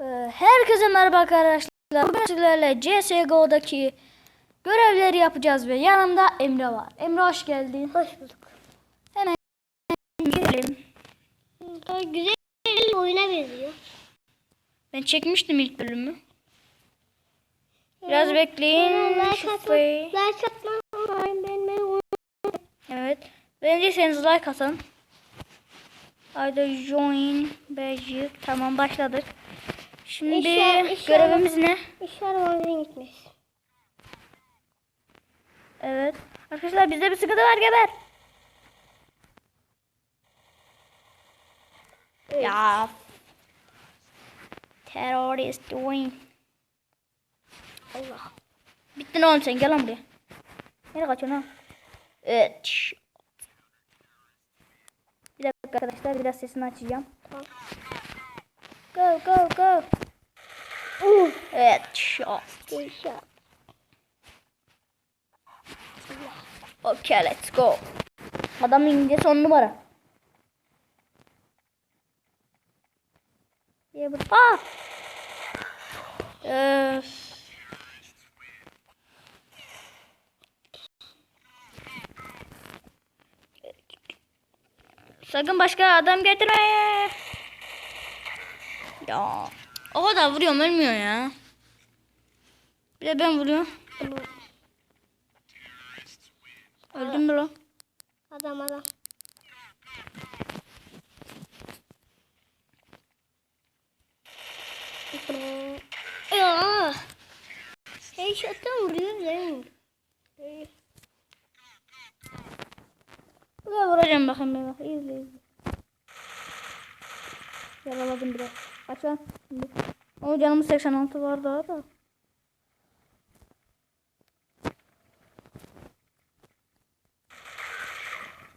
Ee, Herkese merhaba arkadaşlar. Bugün sizlerle CSGO'daki görevleri yapacağız ve yanımda Emre var. Emre hoş geldin. Hoş bulduk. Hemen girelim. Güzel bir oyuna benziyor. Ben çekmiştim ilk bölümü. Biraz bekleyin. Şifreyi. like atma, ben ben Evet. Beğendiyseniz like atın. Haydi join Magic. Tamam başladık. Şimdi inşallah. görevimiz ne? İşler oyuna gitmiş. Evet. Arkadaşlar bizde bir sıkıntı var geber. Ya. Terörist doing. Allah. Bittin oğlum sen gel lan buraya. Nereye kaçıyorsun ha? Evet. Bir dakika arkadaşlar biraz sesini açacağım. Tamam. Go go go. Uh. Evet. shot. Yaşa. Okay let's go. Adam İngilizce son numara. Ya bu. Aa! Öf. Sakın başka adam getirme. Ya. O kadar vuruyorum ölmüyor ya. Bir de ben vuruyorum. Öldüm mü lan? Adam adam. Ya. Headshot'tan vuruyor lan. Buraya vuracağım bakayım bir bak. İzle izle. Yaraladım biraz. Kaç lan? Ama canımız 86 var daha da.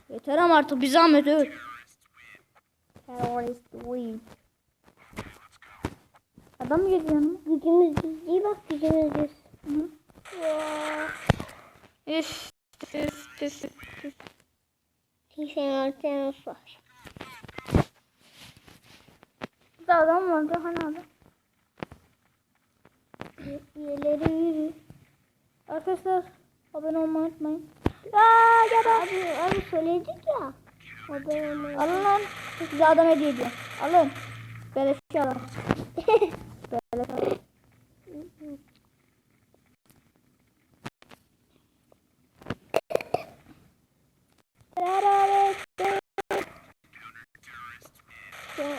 Yeter ama artık bir zahmet öl. Terörist win. Adam mı geliyor yanıma? Gücümüz iyi bak gücümüz düz. Üf. Üf. Üf. Üf. Seksen altı var. Burada adam vardı. Hani adam? Yürü. Arkadaşlar abone olmayı unutmayın. Aa, gel Abi, abi söyledik ya. Haber olmayı. Alın lan. Size adam hediye ediyorum. Alın. Böyle şey alın. Böyle alın. Alın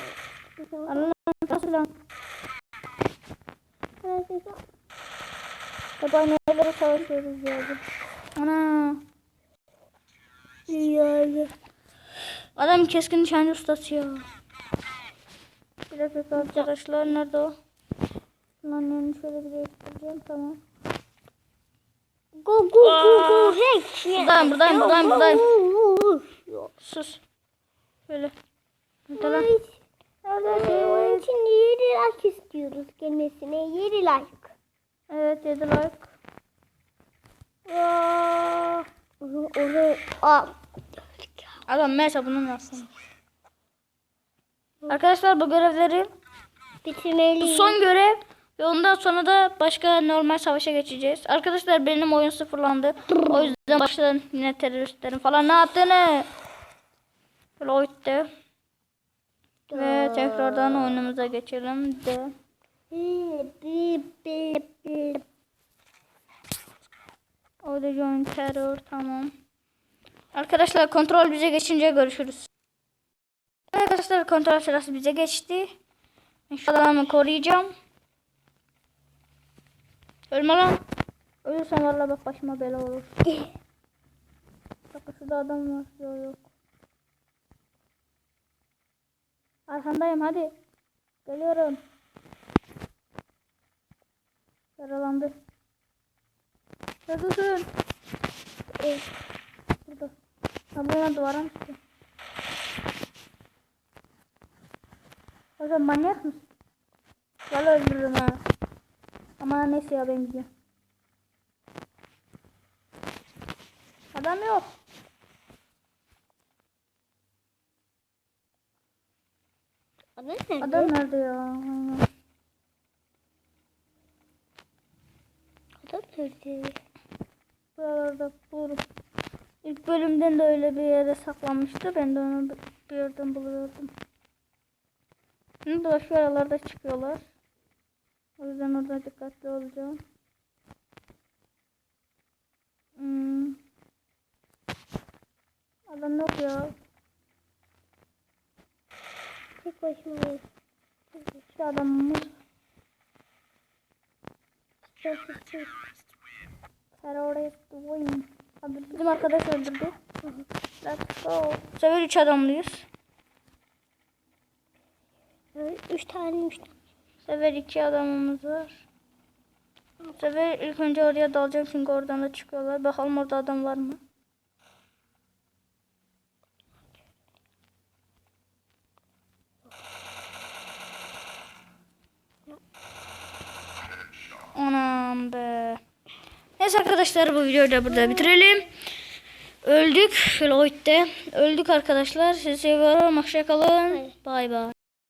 lan. Nasıl lan? Hep aynı yerlere savaşıyoruz ya. Ana. Yani. Adam keskin nişancı ustası ya. Bir dakika arkadaşlar nerede o? Lan yani şöyle bir değiştireceğim tamam. Go go go go hack. Buradayım buradayım buradayım buradayım. Sus. Şöyle. Nerede lan? Onun için yedi like istiyoruz gelmesine. Yedi like. Evet 7 like. Aa, Oraya Aa, Adam neyse bunun yapsın. Arkadaşlar bu görevleri bu bitirmeliyiz. son görev ve ondan sonra da başka normal savaşa geçeceğiz. Arkadaşlar benim oyun sıfırlandı. O yüzden başladım yine teröristlerin falan ne yaptığını. Böyle oydu. Ve tekrardan oyunumuza geçelim de. Orada join terör tamam. Arkadaşlar kontrol bize geçince görüşürüz. Arkadaşlar kontrol sırası bize geçti. Şu adamı koruyacağım. Ölme lan. Ölürsen valla bak başıma bela olur. Bak şurada adam var. Yok yok. Arkandayım hadi. Geliyorum. Yaralandı. Neredesin? Evet. Burada. Buradan duvara mı çıktı? Zaman manyak mısın? Valla öldürürüm ha. Ama neyse ya ben gidiyorum. Adam yok. Adam nerede? Ya? Aynen. Adam nerede? Buralarda bulurum. İlk bölümden de öyle bir yere saklanmıştı. Ben de onu bir yerden buluyordum. Şimdi başka aralarda çıkıyorlar. O yüzden orada dikkatli olacağım. Hmm. Adam yok ya. Tek başımayım. İşte adamımız. Sessiz. Terörist win. Abi bizim arkadaş öldürdü. Let's go. Bu sefer 3 adamlıyız. Evet, Üç tane üç tane. Bu sefer 2 adamımız var. Bu sefer ilk önce oraya dalacağım çünkü oradan da çıkıyorlar. Bakalım orada adam var mı? Anam be. Neyse arkadaşlar bu videoyu da burada bitirelim. Öldük. Floyd'de. Öldük arkadaşlar. Sizi seviyorum. Hoşçakalın. Bay bay.